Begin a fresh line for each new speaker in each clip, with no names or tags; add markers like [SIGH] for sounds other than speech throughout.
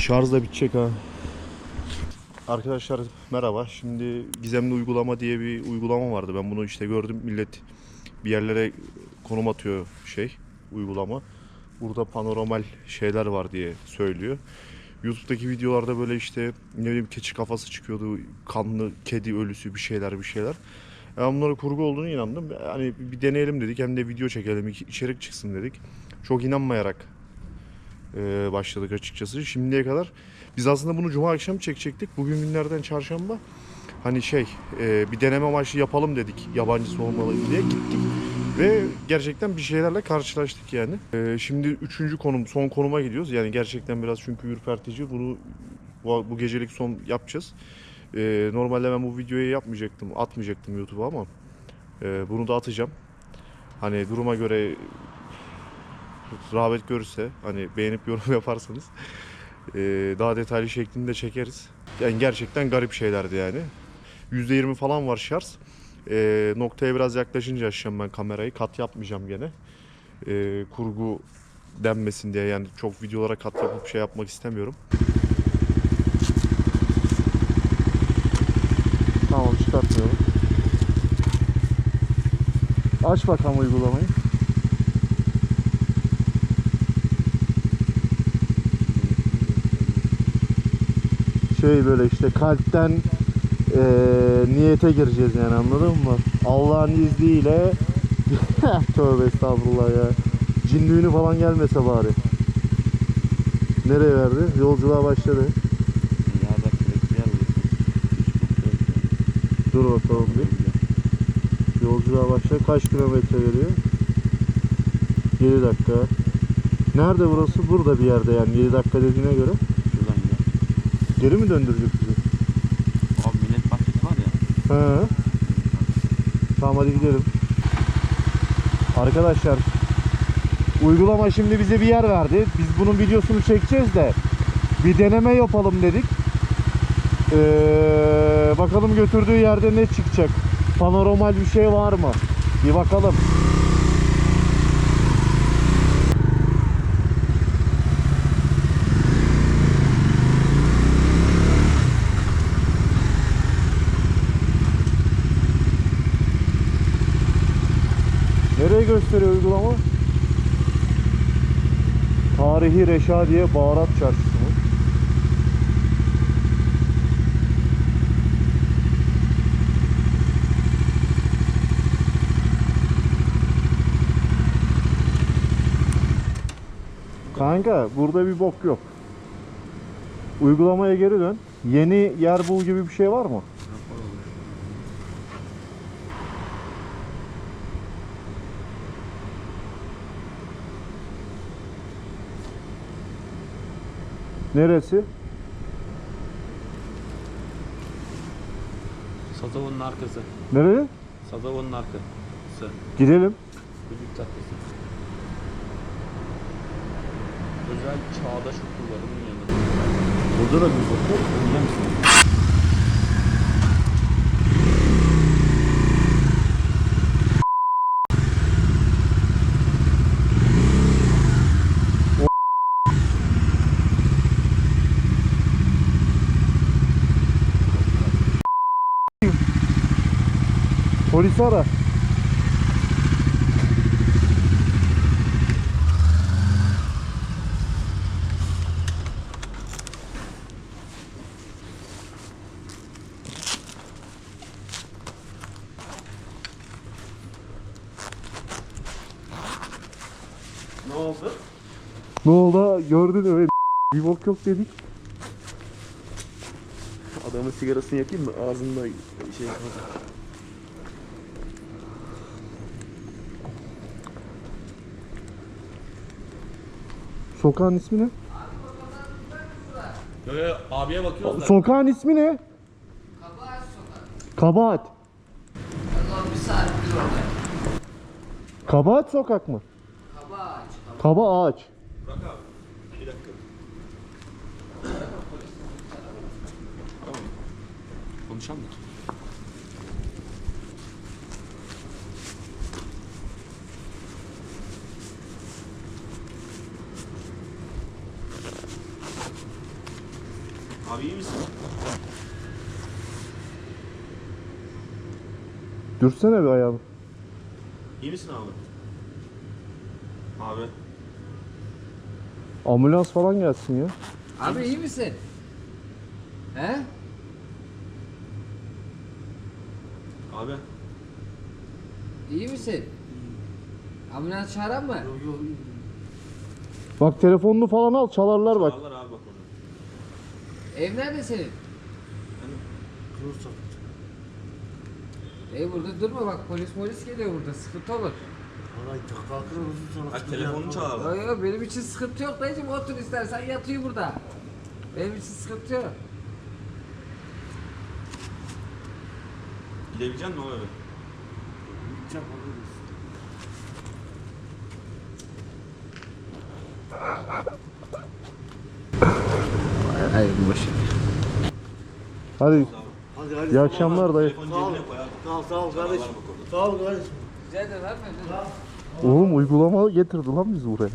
Şarj da bitecek ha. Arkadaşlar merhaba. Şimdi gizemli uygulama diye bir uygulama vardı. Ben bunu işte gördüm. Millet bir yerlere konum atıyor şey uygulama. Burada panoramal şeyler var diye söylüyor. YouTube'daki videolarda böyle işte ne bileyim keçi kafası çıkıyordu. Kanlı kedi ölüsü bir şeyler bir şeyler. Ben bunlara kurgu olduğunu inandım. Hani bir deneyelim dedik. Hem de video çekelim, içerik çıksın dedik. Çok inanmayarak e, başladık açıkçası. Şimdiye kadar biz aslında bunu cuma akşam çekecektik. Bugün günlerden çarşamba. Hani şey e, bir deneme amaçlı yapalım dedik. Yabancısı olmalı diye gittik. Ve gerçekten bir şeylerle karşılaştık yani. E, şimdi üçüncü konum, son konuma gidiyoruz. Yani gerçekten biraz çünkü ürpertici. Bunu bu, gecelik son yapacağız. Normalde ben bu videoyu yapmayacaktım, atmayacaktım YouTube'a ama bunu da atacağım. Hani duruma göre rağbet görürse hani beğenip yorum [LAUGHS] yaparsanız eee, daha detaylı şeklinde çekeriz. Yani gerçekten garip şeylerdi yani. %20 falan var şarj. Eee, noktaya biraz yaklaşınca açacağım ben kamerayı. Kat yapmayacağım gene. Eee, kurgu denmesin diye yani çok videolara kat yapıp şey yapmak istemiyorum. Tamam çıkartmayalım. Aç bakalım uygulamayı. Şey böyle işte kalpten eee, niyete gireceğiz yani anladın mı? Allah'ın izniyle [LAUGHS] tövbe estağfurullah ya. Cinlüğünü falan gelmese bari. Nereye verdi? Yolculuğa başladı. Dur bakalım bir. Yolculuğa başladı. Kaç kilometre veriyor? 7 dakika. Nerede burası? Burada bir yerde yani 7 dakika dediğine göre. Geri mi döndürecek bizi?
Abi millet bahçesi var ya.
He. Tamam hadi gidelim. Arkadaşlar uygulama şimdi bize bir yer verdi. Biz bunun videosunu çekeceğiz de bir deneme yapalım dedik. Ee, bakalım götürdüğü yerde ne çıkacak? Panoramal bir şey var mı? Bir bakalım. Nereye gösteriyor uygulama? Tarihi Reşadiye Baharat Çarşısı mı? Kanka burada bir bok yok. Uygulamaya geri dön. Yeni yer bul gibi bir şey var mı? Neresi?
Sazova'nın arkası.
Nereye?
Sazova'nın arkası.
Gidelim.
Büyük caddesi. Özel çağdaş okullarının yanında.
Burada da bir bok yok.
Biliyor
Polisi ara.
Ne oldu?
Ne oldu? Gördün mü? [LAUGHS] Bir bok yok dedik.
Adamın sigarasını yakayım mı? Ağzında şey
Sokağın ismi ne?
Yo yo abiye bakıyoruz da.
Sokağın ismi ne?
Kabahat sokak.
Kabahat.
Allah'ım bir saattir orada.
Kabahat sokak mı?
Kaba ağaç. Kaba.
Kaba ağaç.
Bırak abi. Bir dakika. Tamam. Konuşalım mı? Abi iyi misin?
Dürsene bir ayağını.
İyi misin abi? Abi.
Ambulans falan gelsin ya.
Abi iyi misin? He?
Abi.
İyi misin? Ambulans çağıran mı?
Bak telefonunu falan al çalarlar bak.
Ağlar
Ev nerede senin? Ev burada durma bak polis polis geliyor burada sıkıntı olur.
Bak telefonunu çal abi.
Yok yok benim için sıkıntı yok dayıcım otur istersen yatıyor burada. Benim için sıkıntı yok.
Gidebilecek misin abi?
Hayır bu başı.
Hadi
Hadi
iyi akşamlar dayı.
Sağ ol. Sağ ol, sağ ol kardeşim. Sağ ol kardeşim.
Verme.
Oğlum uygulama getirdi lan bizi buraya.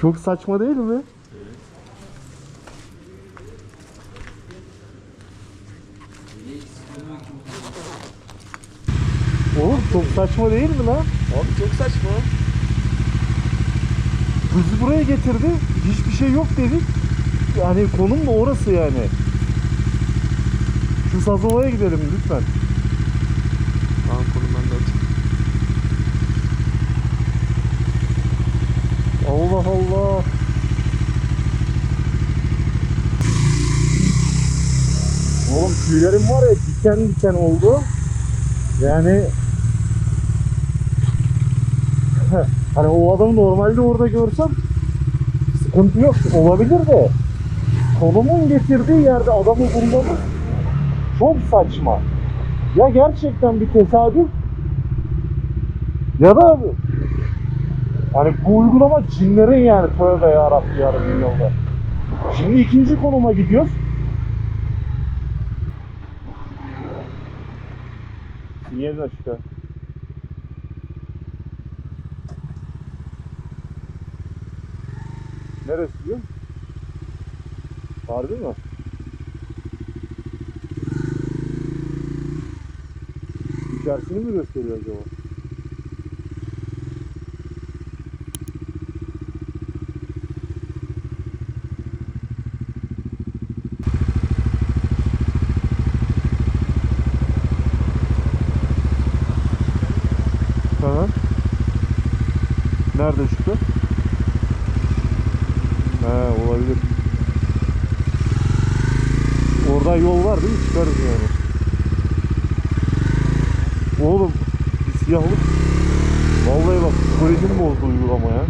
Çok saçma değil mi? Oğlum çok saçma değil mi lan?
Abi çok saçma.
Bizi buraya getirdi. Hiçbir şey yok dedik. Yani konum da orası yani. Şu Sazova'ya gidelim lütfen.
Tamam konumdan da atayım.
Allah Allah. Oğlum tüylerim var ya diken diken oldu. Yani hani o adamı normalde orada görsem sıkıntı yok olabilir de konumun getirdiği yerde adamı bulmamız çok saçma. Ya gerçekten bir tesadüf ya da Hani bu uygulama cinlerin yani tövbe yarabbi yarabbi yolda. Şimdi ikinci konuma gidiyoruz. Sinyalin açık Neresi diyor? Harbi mi? İçerisini mi gösteriyor acaba? Nerede çıktı? Olabilir. Orada yol var değil mi? Çıkarız yani. Oğlum siyahlık. Vallahi bak psikolojim bozdu uygulama ya.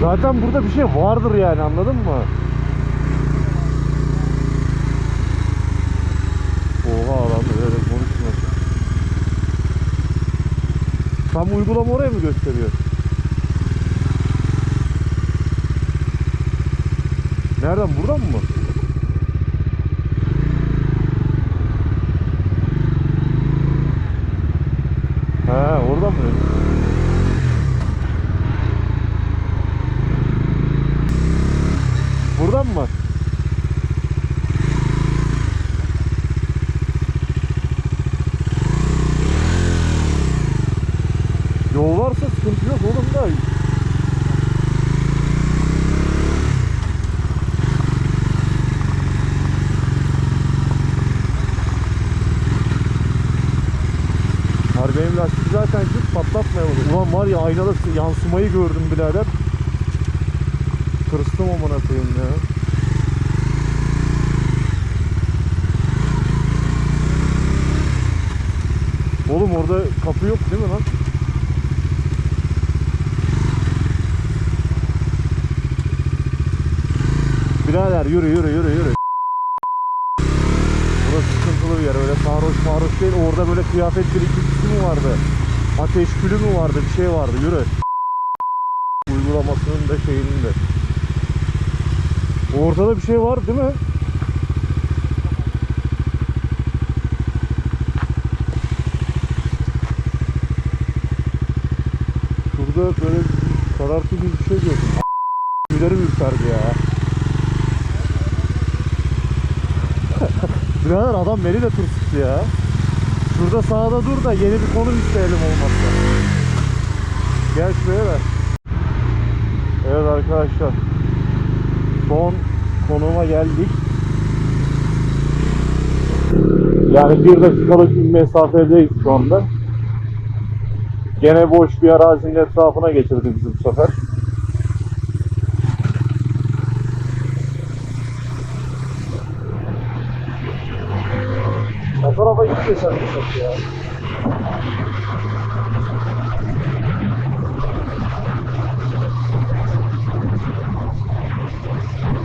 Zaten burada bir şey vardır yani anladın mı? Oha adam öyle konuşma. Tam uygulama oraya mı gösteriyor? Nereden buradan mı? Ha oradan mı? Buradan mı? Yol varsa sıkıntı yok oğlum. Harbi benim lastik zaten hiç patlatmayalım. Ulan var ya aynada yansımayı gördüm birader. Tırstım amına koyayım ya. Oğlum orada kapı yok değil mi lan? Birader yürü yürü yürü yürü. Burası sıkıntılı bir yer. Öyle sarhoş marhoş değil. Orada böyle kıyafet birikintisi mi vardı? Ateş külü mü vardı? Bir şey vardı. Yürü. Uygulamasının da şeyinin de. Ortada bir şey var değil mi? böyle karartı gibi bir şey gördüm. Tüylerim ürperdi ya. Birader adam beni de tırsıttı ya. Şurada sağda dur da yeni bir konum isteyelim olmazsa. Gel şuraya da. Evet arkadaşlar. Son konuma geldik. Yani bir dakikalık bir mesafedeyiz şu anda. Gene boş bir arazinin etrafına getirdi bizi bu sefer. O tarafa gitmesen ya.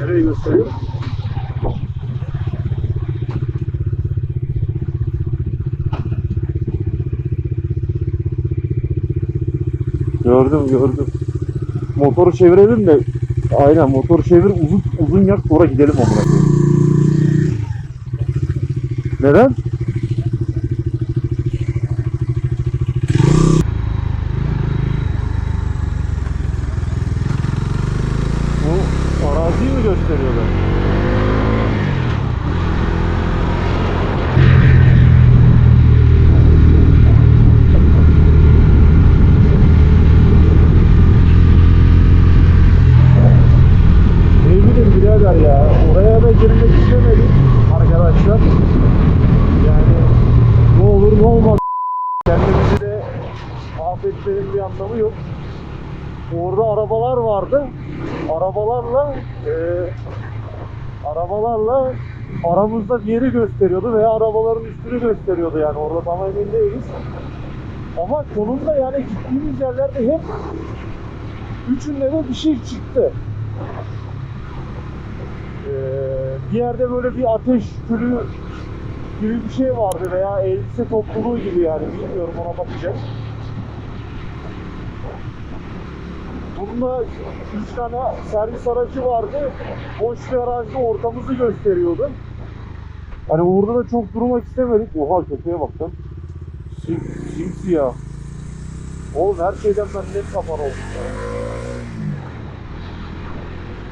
Nereye gösteriyor? Gördüm gördüm. Motoru çevirelim de aynen motoru çevir uzun uzun yak sonra gidelim koyayım. Neden? Bu araziyi mi gösteriyorlar? Ne bileyim birader ya. Oraya da girmek istemedik arkadaşlar. Yani ne olur ne olmaz. Kendimizi de affetmenin bir anlamı yok. Orada arabalar vardı. Arabalarla eee arabalarla aramızda bir yeri gösteriyordu veya arabaların üstünü gösteriyordu yani orada tam emin değiliz. Ama konumda yani gittiğimiz yerlerde hep üçünde de bir şey çıktı. Ee, bir yerde böyle bir ateş külü gibi bir şey vardı veya elbise topluluğu gibi yani bilmiyorum ona bakacağız. Bunda üç tane servis aracı vardı. Boş bir arazide ortamızı gösteriyordu. Hani orada da çok durmak istemedik. Oha köpeğe bak lan. Sim, simsiyah. Oğlum her şeyden ben net kafan oldum. ya.